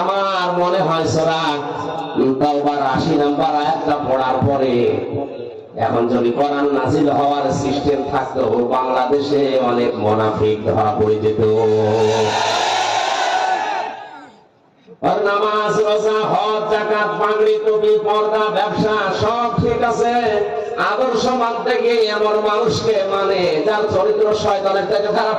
আমার মনে হয় সোরা তাওবার আশি নাম্বার আয়াতটা পড়ার পরে এখন যদি কোরআন নাজিল হওয়ার সিস্টেম থাকতো, বাংলাদেশে অনেক মোনাফিক ধরা পড়ে যেত। আর নামাজ, রোজা, হজ জাকাত পাগড়ি টুপি পর্দা, ব্যবসা, সব ঠিক আছে। আদর্শ মানতে গিয়ে এমন মানুষকে মানে যার চরিত্র শয়তানের থেকে খারাপ।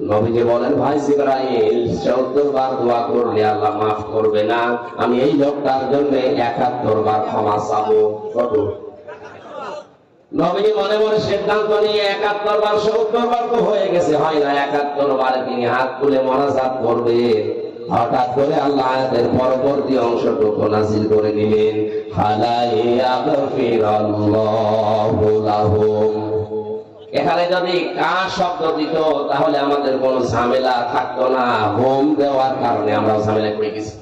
নবীজি বলেন, ভাই জিবরাইল 70 বার দোয়া করলে আল্লাহ মাফ করবে না। আমি এই লোকটার জন্য 71 বার ক্ষমা চাবো। কত? নবীজি মনে মনে সিদ্ধান্ত নিয়ে একাত্তর বার বার তো হয়ে গেছে। হয় না একাত্তর বারে তিনি হাত তুলে মনাজাত হঠাৎ করে আল্লাহ আয়াতের পরবর্তী অংশটুকু নাজিল করে দিলেন। আগফিরাল্লাহু লাহুম। এখানে যদি কা শব্দ দিত, তাহলে আমাদের কোনো ঝামেলা থাকতো না। হোম দেওয়ার কারণে আমরা ঝামেলা পড়ে গেছি।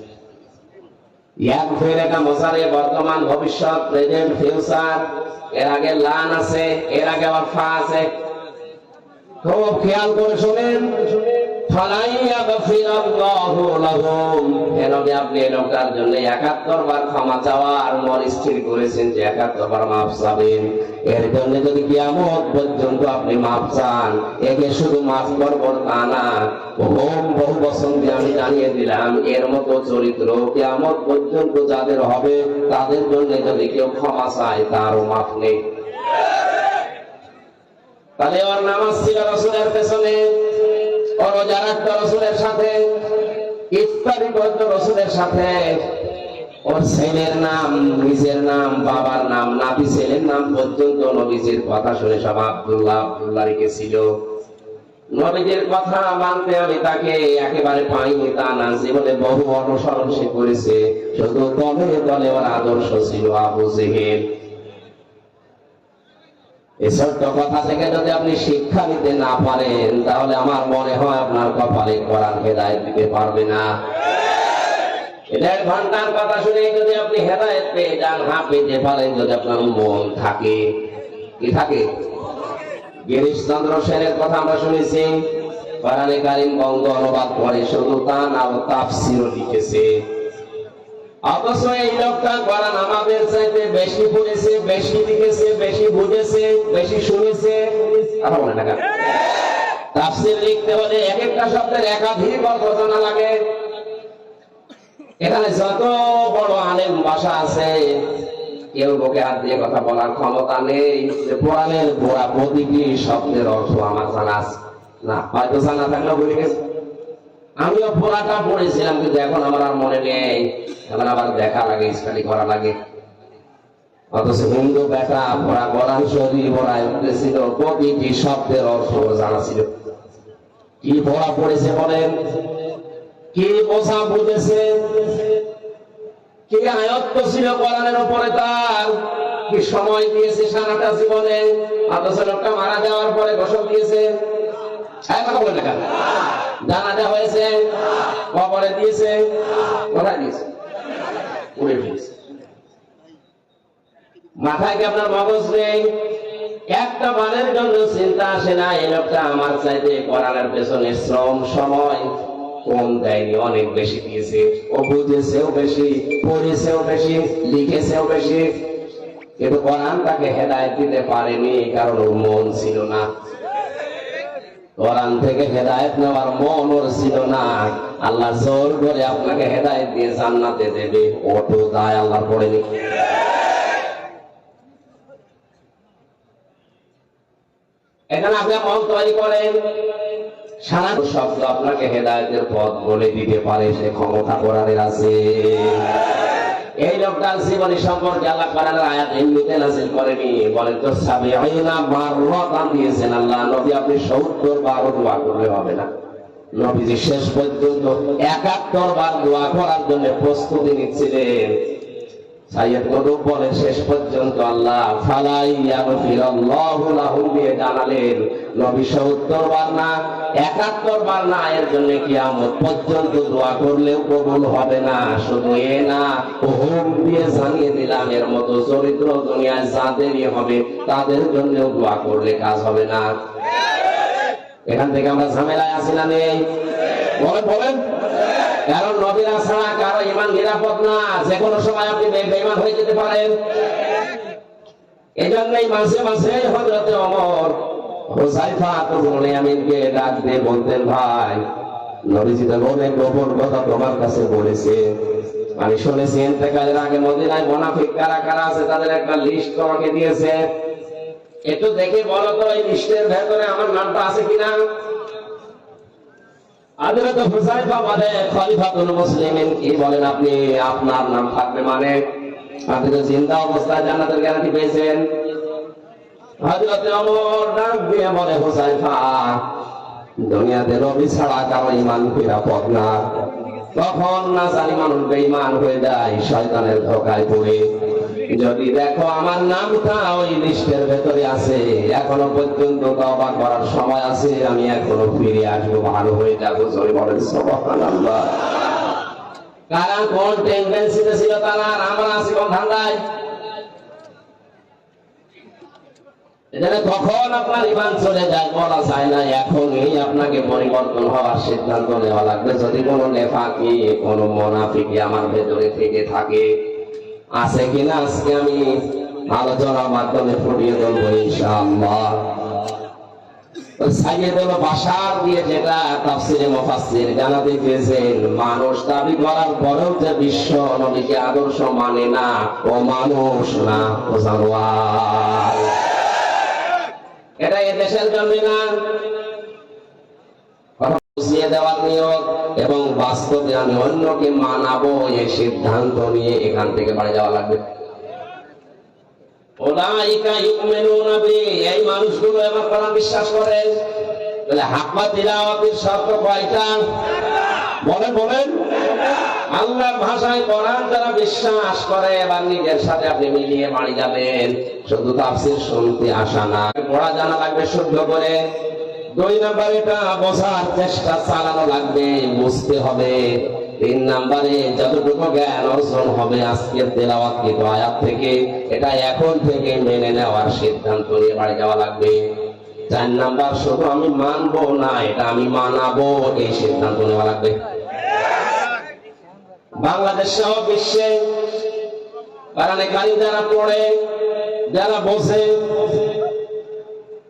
ইয়াক ফের একা মশারে বর্তমান ভবিষ্যৎ প্রেজেন্ট ফিউচার এর আগে লান আছে, এর আগে আবার ফা আছে। খুব খেয়াল করে শোনেন। আপনি লোকটার জন্য 71 বার ক্ষমা চাওয়া আর স্থির করেছেন যে 71 বার মাফ চান, একে শুধু মাফ করব তা না হোম বহু দিয়ে আমি জানিয়ে দিলাম, এর মতো চরিত্র কিয়ামত পর্যন্ত যাদের হবে, তাদের জন্য যদি কেউ ক্ষমা চায়, তারও মাফ নেই। তাহলে ওর নামাজ ছিল রসুলের পেছনে। রোজা কথা শুনে সব আব্দুল্লাহ আব্দুল্লাহ রেখেছিল কথা মানতে আমি তাকে একেবারে পাইনি তা না, জীবনে বহু অনুসরণ সে করেছে। শুধু দলে দলে ওর আদর্শ ছিল আবু জেহেল। ছোট্ট কথা থেকে যদি আপনি শিক্ষা নিতে না পারেন, তাহলে আমার মনে হয় আপনার কপালে কোরআন হেদায়ত দিতে পারবে না। মন থাকে। সেনের কথা আমরা শুনেছি। অনুবাদ করে শুধু তা না তাফসিরও লিখেছে। এই লোকটা আমাদের চাইতে বেশি বেশি লিখেছে, বেশি বুঝেছে, বেশি শুনেছে। বলে লিখতে হলে এক একটা শব্দের একাধিক অর্থ জানা লাগে। এখানে যত বড় আলেম ভাষা আছে, কেউ বুকে হাত দিয়ে কথা বলার ক্ষমতা নেই। কোরআনের গোড়া প্রতিটি শব্দের অর্থ আমার জানা আছে। না, হয়তো জানা থাকলেও ভুলে গেছে। আমিও পড়াটা পড়েছিলাম, কিন্তু এখন আমার আর মনে নেই। এখন আবার দেখা লাগে, স্টাডি করা লাগে। অথচ হিন্দু বেটা পড়া উঠেছিল প্রতিটি শব্দের অর্থ জানা ছিল। কি পড়া পড়েছে বলেন? কি বোঝা বুঝেছে? কি আয়ত্ত ছিল কোরআনের উপরে তার? কি সময় দিয়েছে সারাটা জীবনে? অথচ লোকটা মারা যাওয়ার পরে গোসল দিয়েছে? বলে কেন? জানাজা হয়েছে কবরে দিয়েছে, কোথায় দিয়েছে? উড়ে ফেলেছে। মাথায় কি আপনার মগজ নেই? একটা বারের জন্য চিন্তা আসে না, এই লোকটা আমার চাইতে কোরআনের পেছনে শ্রম সময়। কম দেয়নি? অনেক বেশি দিয়েছে। ও বুঝেছেও বেশি, পড়েছেও বেশি, লিখেছেও বেশি। কিন্তু কোরআন তাকে হেদায়ত দিতে পারেনি কারণ ওর মন ছিল না। কোরআন থেকে হেদায়ত নেওয়ার মন ওর ছিল না। আল্লাহ জোর করে আপনাকে হেদায়েত দিয়ে জান্নাতে দেবে। অটো দায় আল্লাহর পড়েনি এখানে আপনি মন তৈরি করেন। সারা শব্দ আপনাকে হেদায়তের পথ বলে দিতে পারে, সে ক্ষমতা করার আছে। এই লোকটার জীবনী সম্পর্কে আল্লাহ করার আয়াত এমনিতে নাজিল করেনি। বলেন তো সাবি আইনা মাররাতান দিয়েছেন আল্লাহ, নবী আপনি 70 বার দোয়া করলে হবে না। নবীজি শেষ পর্যন্ত একাত্তর বার দোয়া করার জন্য প্রস্তুতি নিচ্ছিলেন। সাইয়েদ কদম বলেন শেষ পর্যন্ত আল্লাহ ফালাই ইয়াগফিরাল্লাহু লাহুম দিয়ে জানালেন নবী 70 বার না 71 বার না, এর জন্য জানিয়ে মতো চরিত্র দুনিয়ায় যাদেরই হবে, তাদের দোয়া করলে কাজ হবে না। এখান থেকে আমরা ঝামেলায় আসি না নেই? বলেন। কারণ নবীরা ছাড়া কারও ইমান নিরাপদ না। যে কোনো সময় আপনি বে- বেঈমান হয়ে যেতে পারেন। এই জন্যই মাঝে মাঝে হজরতে অমর আমি শুনেছি আগে আছে, তাদের একটা লিস্ট দিয়েছে। একটু দেখে বলো তো, এই লিস্টের ভেতরে আমার নামটা আছে কিনা? খলিফাতুল মুসলিমিন কি বলেন আপনি? আপনার নাম থাকবে মানে? আপনি তো জিন্দা অবস্থায় জান্নাতের গ্যারান্টি পেয়েছেন। হযরত ওমর দিয়ে বলে দুনিয়াতে নবী ছাড়া কারও নিরাপদ না। তখন না জানি মানুষ বেঈমান হয়ে যায়, শয়তানের ধোকায় পড়ে। যদি দেখো আমার নামটা ওই লিস্টের ভেতরে আছে, এখনও পর্যন্ত তওবা করার সময় আছে, আমি এখনও ফিরে আসব, ভালো হয়ে যাব, জোরে বলেন কারণ কোন ছিল তারা? আমরা আছি কোন ধান্দায় আপনার ইমান চলে যায় বলা যায় না, এখনই আপনাকে পরিবর্তন হওয়ার সিদ্ধান্ত নেওয়া লাগবে। যদি কোনো নেফাকি, কোনো মোনাফিকি আমার ভেতরে থেকে থাকে আছে কিনা আজকে আমি আলোচনার মাধ্যমে ফুটিয়ে ধরবো ইনশাআল্লাহ। মানুষ দাবি করার যে বিশ্ব আদর্শ মানে না এটা এ দেশের জন্য না বুঝিয়ে দেওয়ার নিয়ত এবং বাস্তবে আমি অন্যকে মানাবো এই সিদ্ধান্ত নিয়ে এখান থেকে বাড়ি যাওয়া লাগবে। বি এই মানুষগুলো বিশ্বাস করে তাহলে তিলাওয়াতের শর্ত কয়টা? বলেন বলেন। আল্লাহর ভাষায় কোরআন যারা বিশ্বাস করে, এবার নিজের সাথে আপনি মিলিয়ে বাড়ি যাবেন। শুধু তাফসীর শুনতে আসা না, পড়া জানা লাগবে শুদ্ধ করে। দুই নাম্বার এটা বোঝার চেষ্টা চালানো লাগবে, বুঝতে হবে। তিন নাম্বারে যতটুকু জ্ঞান অর্জন হবে আজকের তেলাওয়াতকৃত আয়াত থেকে, এটা এখন থেকে মেনে নেওয়ার সিদ্ধান্ত নিয়ে বাড়ি যাওয়া লাগবে। চার নাম্বার, শুধু আমি মানবো না, এটা আমি মানাবো, এই সিদ্ধান্ত নেওয়া লাগবে। বাংলাদেশ সহ বিশ্বে, কারণে কারি যারা পড়ে, যারা বসে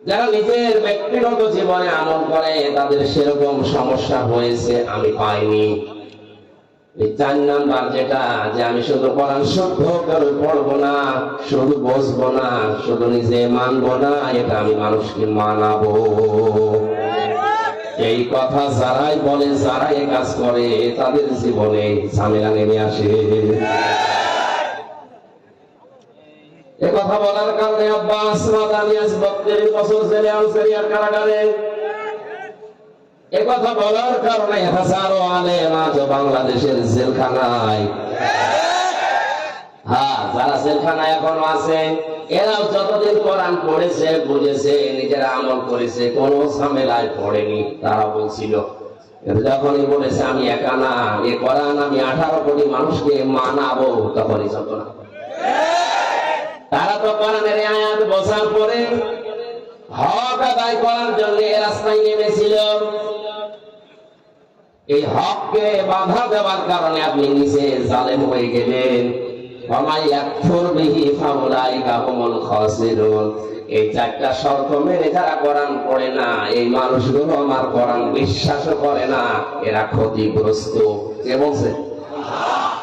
যারা নিজের ব্যক্তিগত জীবনে আমল করে, তাদের সেরকম সমস্যা হয়েছে আমি পাইনি। যেটা, যে আমি শুধু পড়ব না, শুধু বসবো না, শুধু নিজে মানবো না, এটা আমি মানুষকে মানাবো। এই কথা যারাই বলে, যারাই কাজ করে, তাদের জীবনে ঝামেলা নেমে আসে এ কথা বলার কারণে আব্বাস মাদানি আজ বত্রিশ বছর জেলে আনসারিয়ার কারাগারে। এ কথা বলার কারণে হাজারো আলেম আজ বাংলাদেশের জেলখানায়। হ্যাঁ যারা জেলখানায় এখনও আছে, এরাও যতদিন কোরআন পড়েছে, বুঝেছে, নিজেরা আমল করেছে, কোন ঝামেলায় পড়েনি, তারা বলছিল। যখনই বলেছে, আমি একা না, এ কোরআন আমি আঠারো কোটি মানুষকে মানাবো, তখনই চলতো না তারা তো কোরআনের আয়াত বসার পরে হক আদায় করার জন্য রাস্তায় নেমেছিল। এই হককে বাধা দেওয়ার কারণে আপনি নিচে জালেম হয়ে গেলেন। আমার কোরআন বিশ্বাসও করে না, এরা ক্ষতিগ্রস্ত। কে বলছে?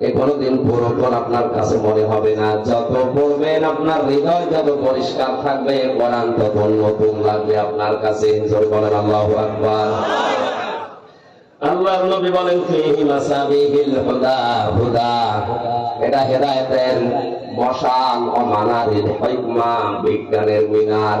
কোনদিন পুরোপর আপনার কাছে মনে হবে না। যত পড়বেন আপনার হৃদয় যত পরিষ্কার থাকবে কোরআন তত নতুন লাগবে আপনার কাছে। জোরে বলেন, আল্লাহু নবী বলেন, ফিহি হুদা হুদা। এটা হেদায়েতের মশাল ও মানারির হিকমা বিজ্ঞানের মিনার।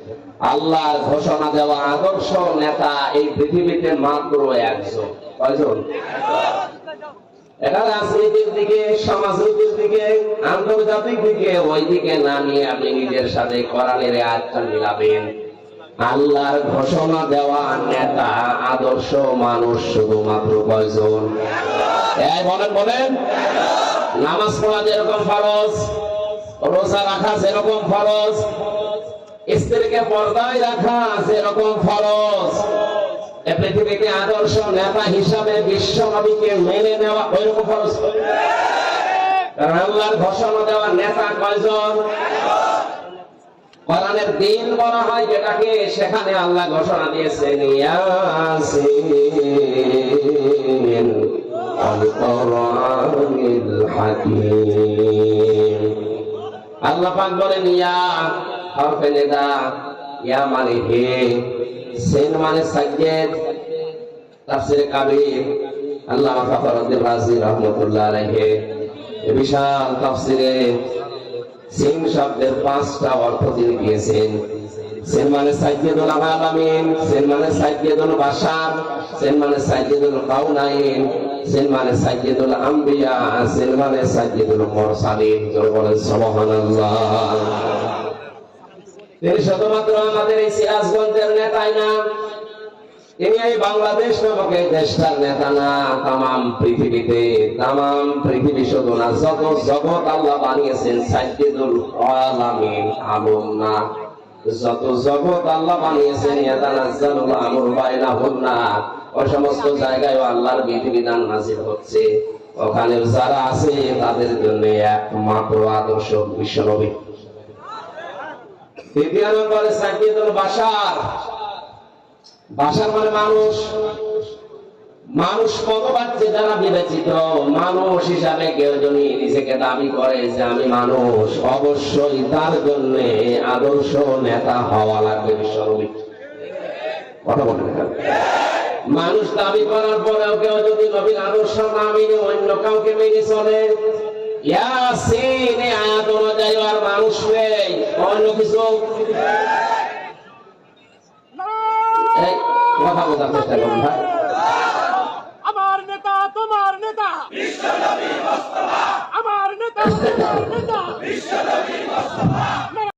আল্লাহর ঘোষণা দেওয়া আদর্শ নেতা এই পৃথিবীতে মাত্র একজন। কয়জন? এটা রাজনীতির দিকে, সমাজনীতির দিকে, আন্তর্জাতিক দিকে ওই দিকে না নিয়ে আপনি নিজের সাথে কোরআনের আয়াতটা মিলাবেন। আল্লাহর ঘোষণা দেওয়া নেতা, আদর্শ মানুষ শুধুমাত্র কয়জন? বলেন বলেন। নামাজ পড়া যেরকম ফরজ, রোজা রাখা যেরকম ফরজ স্ত্রীকে পর্দায় রাখা যেরকম ফরজ। এ পৃথিবীতে আদর্শ নেতা হিসাবে বিশ্বনবীকে মেনে নেওয়া ওইরকম ফরজ? কারণ ঘোষণা দেওয়া নেতা কয়জন? দিন বলা হয় যেটাকে সেখানে আল্লাহ ঘোষণা হাকীম। আল্লাহ পাক বলেন, ইয়া হরফে ইয়া মানে হে। সেন মানে সাজ্জেদ, তাফসিরে সেন মানে সাইয়েদুল আলামিন, সেন মানে সাইয়েদুল বাশার, সেন মানে সাইয়েদুল কাউনাইন মানে আম্বিয়া, সেন মানে সাইয়েদুল মুরসালিন। বলেন, সুবহানাল্লাহ। শুধুমাত্র আমাদের এই সিরাজগঞ্জের নেতাই না এই বাংলাদেশ নামক এই দেশটার নেতা না তাম পৃথিবীতে তাম পৃথিবী শুধু না, যত জগৎ আল্লাহ বানিয়েছেন সাইদুল আলামিন আলম না। যত জগৎ আল্লাহ বানিয়েছেন সমস্ত জায়গায় আল্লাহর হচ্ছে। ওখানে যারা আছে, তাদের জন্য একমাত্র আদর্শ বিশ্বনবী। তৃতীয় নম্বরে বাশার বাসার। মানে মানুষ। মানুষ মতবাচ্যে যারা বিবেচিত, মানুষ হিসাবে কেউ যদি নিজেকে দাবি করে যে আমি মানুষ, অবশ্যই তার জন্য আদর্শ নেতা হওয়া লাগবে বিশ্বনবী। কথা মানুষ দাবি করার পরেও কেউ যদি নবীর আদর্শ না মেনে অন্য কাউকে মেনে চলে ইয়াসিনে আদর আর মানুষ নেই। অন্য কিছু? এই কথা বলার চেষ্টা করুন ভাই। আমার নেতা তোমার নেতা। আমার নেতা তোমার নেতা।